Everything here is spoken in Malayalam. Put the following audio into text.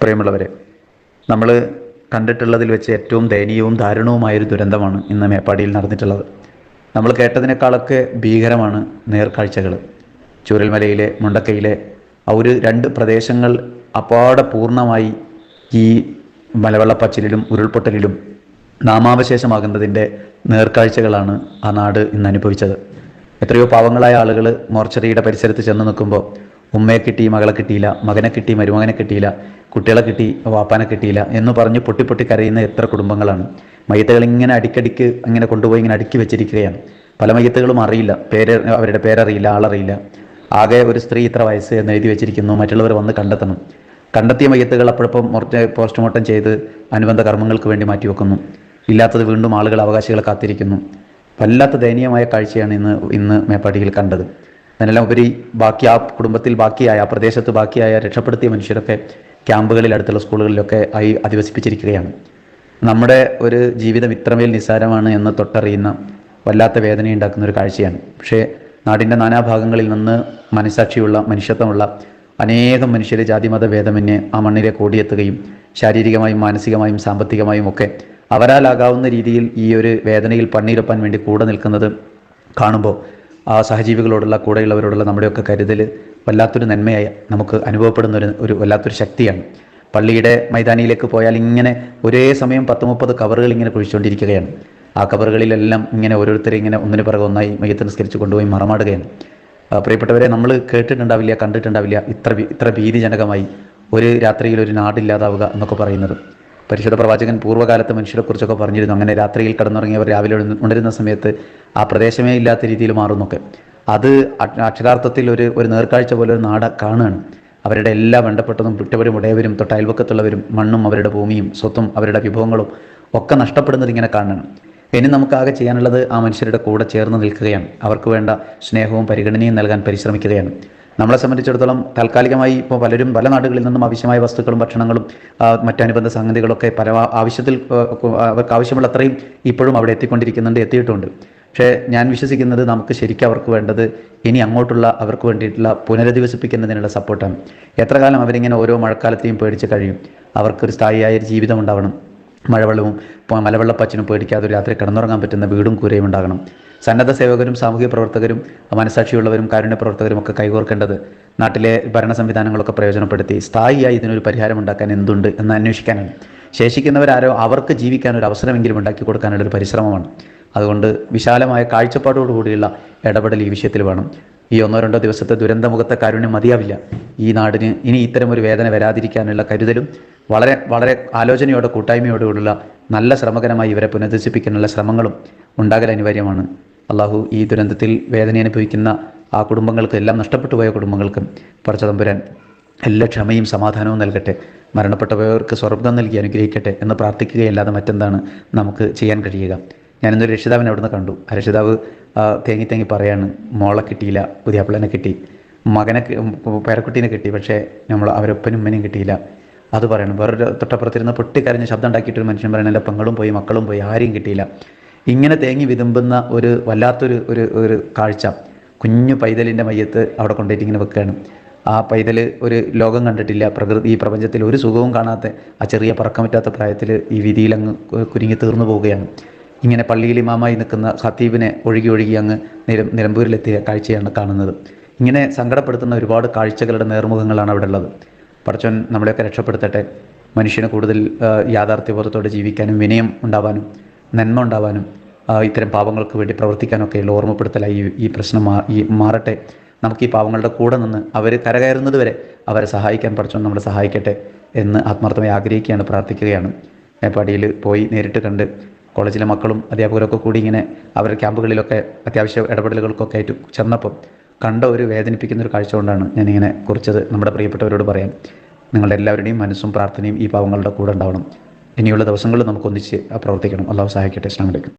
പ്രിയമുള്ളവരെ നമ്മൾ കണ്ടിട്ടുള്ളതിൽ വെച്ച് ഏറ്റവും ദയനീയവും ദാരുണവുമായൊരു ദുരന്തമാണ് ഇന്ന് മേപ്പാടിയിൽ നടന്നിട്ടുള്ളത്. നമ്മൾ കേട്ടതിനേക്കാളൊക്കെ ഭീകരമാണ് നേർക്കാഴ്ചകൾ ചൂരൽമലയിലെ മുണ്ടക്കയിലെ ആ ഒരു രണ്ട് പ്രദേശങ്ങൾ അപ്പാടെ പൂർണമായി ഈ മലവെള്ളപ്പച്ചിലും ഉരുൾപൊട്ടലിലും നാമാവശേഷമാകുന്നതിന്റെ നേർക്കാഴ്ചകളാണ് ആ നാട് ഇന്ന് അനുഭവിച്ചത്. എത്രയോ പാവങ്ങളായ ആളുകൾ മോർച്ചറിയുടെ പരിസരത്ത് ചെന്ന് നിൽക്കുമ്പോൾ ഉമ്മയെ കിട്ടി മകളെ കിട്ടിയില്ല മകനെ കിട്ടി മരുമകനെ കിട്ടിയില്ല കുട്ടികളെ കിട്ടി വാപ്പാനെ കിട്ടിയില്ല എന്ന് പറഞ്ഞ് പൊട്ടി പൊട്ടി കരയുന്ന എത്ര കുടുംബങ്ങളാണ്. മയ്യത്തുകൾ ഇങ്ങനെ അടിക്കടിക്ക് ഇങ്ങനെ കൊണ്ടുപോയി ഇങ്ങനെ അടുക്കി വെച്ചിരിക്കുകയാണ്. പല മയ്യത്തുകളും അറിയില്ല. പേര് അവരുടെ പേരറിയില്ല ആളറിയില്ല. ആകെ ഒരു സ്ത്രീ ഇത്ര വയസ്സ് എന്ന് എഴുതി വെച്ചിരിക്കുന്നു. മറ്റുള്ളവർ വന്ന് കണ്ടെത്തണം. കണ്ടെത്തിയ മയ്യത്തുകൾ അപ്പോഴപ്പം പോസ്റ്റ്മോർട്ടം ചെയ്ത് അനുബന്ധ കർമ്മങ്ങൾക്ക് വേണ്ടി മാറ്റിവെക്കുന്നു ഇല്ലാത്തത് വീണ്ടും ആളുകൾ അവകാശികളെ കാത്തിരിക്കുന്നു. വല്ലാത്ത ദയനീയമായ കാഴ്ചയാണ് ഇന്ന് ഇന്ന് മേപ്പാടിയിൽ കണ്ടത്. അതിനെല്ലാം ഉപരി ബാക്കി ആ കുടുംബത്തിൽ ബാക്കിയായ ആ പ്രദേശത്ത് ബാക്കിയായ രക്ഷപ്പെടുത്തിയ മനുഷ്യരൊക്കെ ക്യാമ്പുകളിൽ അടുത്തുള്ള സ്കൂളുകളിലൊക്കെ ആയി അധിവസിപ്പിച്ചിരിക്കുകയാണ്. നമ്മുടെ ഒരു ജീവിതം ഇത്രമേൽ നിസ്സാരമാണ് എന്ന് തൊട്ടറിയുന്ന വല്ലാത്ത വേദനയുണ്ടാക്കുന്ന ഒരു കാഴ്ചയാണ്. പക്ഷേ നാടിന്റെ നാനാഭാഗങ്ങളിൽ നിന്ന് മനസാക്ഷിയുള്ള മനുഷ്യത്വമുള്ള അനേകം മനുഷ്യരെ ജാതിമത ഭേദമന്യേ ആ മണ്ണിലെ കൂടിയെത്തുകയും ശാരീരികമായും മാനസികമായും സാമ്പത്തികമായും ഒക്കെ അവരാലാകാവുന്ന രീതിയിൽ ഈ ഒരു വേദനയിൽ പണ്ണീരപ്പാൻ വേണ്ടി കൂടെ നിൽക്കുന്നത് കാണുമ്പോൾ ആ സഹജീവികളോടുള്ള കൂടെയുള്ളവരോടുള്ള നമ്മുടെയൊക്കെ കരുതൽ വല്ലാത്തൊരു നന്മയായി നമുക്ക് അനുഭവപ്പെടുന്ന ഒരു ഒരു വല്ലാത്തൊരു ശക്തിയാണ്. പള്ളിയുടെ മൈതാനിയിലേക്ക് പോയാൽ ഇങ്ങനെ ഒരേ സമയം പത്ത് മുപ്പത് കവറുകൾ ഇങ്ങനെ കുഴിച്ചുകൊണ്ടിരിക്കുകയാണ്. ആ കവറുകളിലെല്ലാം ഇങ്ങനെ ഓരോരുത്തരെ ഇങ്ങനെ ഒന്നിനു പിറകെ ഒന്നായി മയ്യത്ത് നിസ്കരിച്ച് കൊണ്ടുപോയി മറമാടുകയാണ്. പ്രിയപ്പെട്ടവരെ നമ്മൾ കേട്ടിട്ടുണ്ടാവില്ല കണ്ടിട്ടുണ്ടാവില്ല ഇത്ര ഇത്ര ഭീതിജനകമായി ഒരു രാത്രിയിൽ ഒരു നാടില്ലാതാവുക എന്നൊക്കെ പറയുന്നത്. പരിശുദ്ധ പ്രവാചകൻ പൂർവകാലത്ത് മനുഷ്യരെക്കുറിച്ചൊക്കെ പറഞ്ഞിരുന്നു. അങ്ങനെ രാത്രിയിൽ കടന്നുറങ്ങിയവർ രാവിലെ ഉണരുന്ന സമയത്ത് ആ പ്രദേശമേ ഇല്ലാത്ത രീതിയിൽ മാറുന്നൊക്കെ. അത് അക്ഷരാർത്ഥത്തിൽ ഒരു ഒരു നേർക്കാഴ്ച പോലെ ഒരു നാട് കാണുകയാണ്. അവരുടെ എല്ലാ വേണ്ടപ്പെട്ടതും വിട്ടവരും ഉടയവരും തൊട്ട് അയൽവക്കത്തുള്ളവരും മണ്ണും അവരുടെ ഭൂമിയും സ്വത്തും അവരുടെ വിഭവങ്ങളും ഒക്കെ നഷ്ടപ്പെടുന്നത് ഇങ്ങനെ കാണണം ഇനി നമുക്കാകെ ചെയ്യാനുള്ളത് ആ മനുഷ്യരുടെ കൂടെ ചേർന്ന് നിൽക്കുകയാണ്. അവർക്ക് വേണ്ട സ്നേഹവും പരിഗണനയും നൽകാൻ പരിശ്രമിക്കുകയാണ്. നമ്മളെ സംബന്ധിച്ചിടത്തോളം താൽക്കാലികമായി ഇപ്പോൾ പലരും പല നാടുകളിൽ നിന്നും ആവശ്യമായ വസ്തുക്കളും ഭക്ഷണങ്ങളും മറ്റനുബന്ധ സംഗതികളൊക്കെ പല ആവശ്യത്തിൽ അവർക്ക് ആവശ്യമുള്ള അത്രയും ഇപ്പോഴും അവിടെ എത്തിക്കൊണ്ടിരിക്കുന്നുണ്ട് എത്തിയിട്ടുണ്ട്. പക്ഷേ ഞാൻ വിശ്വസിക്കുന്നത് നമുക്ക് ശരിക്കും അവർക്ക് വേണ്ടത് ഇനി അങ്ങോട്ടുള്ള അവർക്ക് വേണ്ടിയിട്ടുള്ള പുനരധിവസിപ്പിക്കുന്നതിനുള്ള സപ്പോർട്ടാണ്. എത്ര കാലം അവരിങ്ങനെ ഓരോ മഴക്കാലത്തെയും പേടിച്ച് കഴിയും. അവർക്കൊരു സ്ഥായിയായ ജീവിതം ഉണ്ടാവണം. മഴവെള്ളവും മലവെള്ളപ്പച്ചനും പേടിക്കാതെ രാത്രി കിടന്നുറങ്ങാൻ പറ്റുന്ന വീടും കൂരയും ഉണ്ടാകണം. സന്നദ്ധ സേവകരും സാമൂഹിക പ്രവർത്തകരും മനസാക്ഷിയുള്ളവരും കാരുണ്യ പ്രവർത്തകരും ഒക്കെ കൈകോർക്കേണ്ടത് നാട്ടിലെ ഭരണ സംവിധാനങ്ങളൊക്കെ പ്രയോജനപ്പെടുത്തി സ്ഥായിയായി ഇതിനൊരു പരിഹാരം ഉണ്ടാക്കാൻ എന്തുണ്ട് എന്ന് അന്വേഷിക്കാനാണ്. ശേഷിക്കുന്നവരാരോ അവർക്ക് ജീവിക്കാൻ ഒരു അവസരമെങ്കിലും ഉണ്ടാക്കി കൊടുക്കാനുള്ള ഒരു പരിശ്രമമാണ്. അതുകൊണ്ട് വിശാലമായ കാഴ്ചപ്പാടോടുകൂടിയുള്ള ഇടപെടൽ ഈ വിഷയത്തിൽ വേണം. ഈ ഒന്നോ രണ്ടോ ദിവസത്തെ ദുരന്തമുഖത്തെ കാരുണ്യം മതിയാവില്ല. ഈ നാടിന് ഇനി ഇത്തരം ഒരു വേദന വരാതിരിക്കാനുള്ള കരുതലും വളരെ വളരെ ആലോചനയോടെ കൂട്ടായ്മയോടുകൂടിയുള്ള നല്ല ശ്രമകരമായി ഇവരെ പുനരുദ്ധരിപ്പിക്കാനുള്ള ശ്രമങ്ങളും ഉണ്ടാകൽ അനിവാര്യമാണ്. അള്ളാഹു ഈ ദുരന്തത്തിൽ വേദന അനുഭവിക്കുന്ന ആ കുടുംബങ്ങൾക്ക് എല്ലാം നഷ്ടപ്പെട്ടു പോയ കുടുംബങ്ങൾക്ക് പടച്ചതമ്പുരാൻ എല്ലാ ക്ഷമയും സമാധാനവും നൽകട്ടെ. മരണപ്പെട്ടവർക്ക് സ്വർഗം നൽകി അനുഗ്രഹിക്കട്ടെ എന്ന് പ്രാർത്ഥിക്കുകയല്ലാതെ മറ്റെന്താണ് നമുക്ക് ചെയ്യാൻ കഴിയുക? ഞാനിന്നൊരു രക്ഷിതാവിനെ അവിടുന്ന് കണ്ടു. ആ രക്ഷിതാവ് തേങ്ങി തേങ്ങി പറയാണ് മോളെ കിട്ടിയില്ല പുതിയാപ്പിളനെ കിട്ടി. മകനെ പേരക്കുട്ടീനെ കിട്ടി പക്ഷേ നമ്മൾ അവരൊപ്പനും ഉമ്മനെയും കിട്ടിയില്ല. അത് പറയണം. വേറൊരു തൊട്ടപ്പുറത്തിരുന്ന് പൊട്ടിക്കരഞ്ഞ് ശബ്ദം ഉണ്ടാക്കിയിട്ട് ഒരു മനുഷ്യൻ പറയണം എന്റെ പെങ്ങളും പോയി മക്കളും പോയി ആരെയും കിട്ടിയില്ല. ഇങ്ങനെ തേങ്ങി വിതുമ്പുന്ന ഒരു വല്ലാത്തൊരു ഒരു ഒരു കാഴ്ച കുഞ്ഞു പൈതലിന്റെ മയ്യത്ത് അവിടെ കൊണ്ടുപോയിട്ട് ഇങ്ങനെ വെക്കുകയാണ്. ആ പൈതൽ ഒരു ലോകം കണ്ടിട്ടില്ല. പ്രകൃതി ഈ പ്രപഞ്ചത്തിൽ ഒരു സുഖവും കാണാത്ത ആ ചെറിയ പറക്കം പറ്റാത്ത പ്രായത്തിൽ ഈ വിധിയിൽ അങ്ങ് കുരുങ്ങി തീർന്നു പോവുകയാണ്. ഇങ്ങനെ പള്ളിയിൽ ഇമാമായി നിൽക്കുന്ന ഖത്തീബിനെ ഒഴുകി ഒഴുകി അങ്ങ് നിര നിലമ്പൂരിലെത്തിയ കാഴ്ചയാണ് കാണുന്നത്. ഇങ്ങനെ സങ്കടപ്പെടുത്തുന്ന ഒരുപാട് കാഴ്ചകളുടെ നേർമുഖങ്ങളാണ് അവിടെ ഉള്ളത്. പടച്ചോൻ നമ്മളെയൊക്കെ രക്ഷപ്പെടുത്തട്ടെ. മനുഷ്യന് കൂടുതൽ യാഥാർത്ഥ്യബോധത്തോടെ ജീവിക്കാനും വിനയം ഉണ്ടാവാനും നന്മ ഉണ്ടാവാനും ഇത്തരം പാവങ്ങൾക്ക് വേണ്ടി പ്രവർത്തിക്കാനൊക്കെയുള്ള ഓർമ്മപ്പെടുത്തലായി ഈ- പ്രശ്നം ഈ മാറട്ടെ. നമുക്ക് ഈ പാവങ്ങളുടെ കൂടെ നിന്ന് അവർ കരകയറുന്നത് വരെ അവരെ സഹായിക്കാൻ പഠിച്ചോ നമ്മളെ സഹായിക്കട്ടെ എന്ന് ആത്മാർത്ഥമായി ആഗ്രഹിക്കുകയാണ് പ്രാർത്ഥിക്കുകയാണ്. മേപ്പാടിയിൽ പോയി നേരിട്ട് കണ്ട് കോളേജിലെ മക്കളും അധ്യാപകരൊക്കെ കൂടി ഇങ്ങനെ അവരുടെ ക്യാമ്പുകളിലൊക്കെ അത്യാവശ്യ ഇടപെടലുകൾക്കൊക്കെ ആയിട്ട് ചെന്നപ്പം കണ്ട ഒരു വേദനിപ്പിക്കുന്ന ഒരു കാഴ്ച കൊണ്ടാണ് ഞാനിങ്ങനെ കുറിച്ചത് നമ്മുടെ പ്രിയപ്പെട്ടവരോട് പറയാൻ. നിങ്ങളുടെ എല്ലാവരുടെയും മനസ്സും പ്രാർത്ഥനയും ഈ പാവങ്ങളുടെ കൂടെ ഉണ്ടാവണം. ഇനിയുള്ള ദിവസങ്ങളിൽ നമുക്ക് ഒന്നിച്ച് പ്രവർത്തിക്കണം. അള്ളാഹു സഹായിക്കട്ടെ. അസ്ലാം വലൈക്കും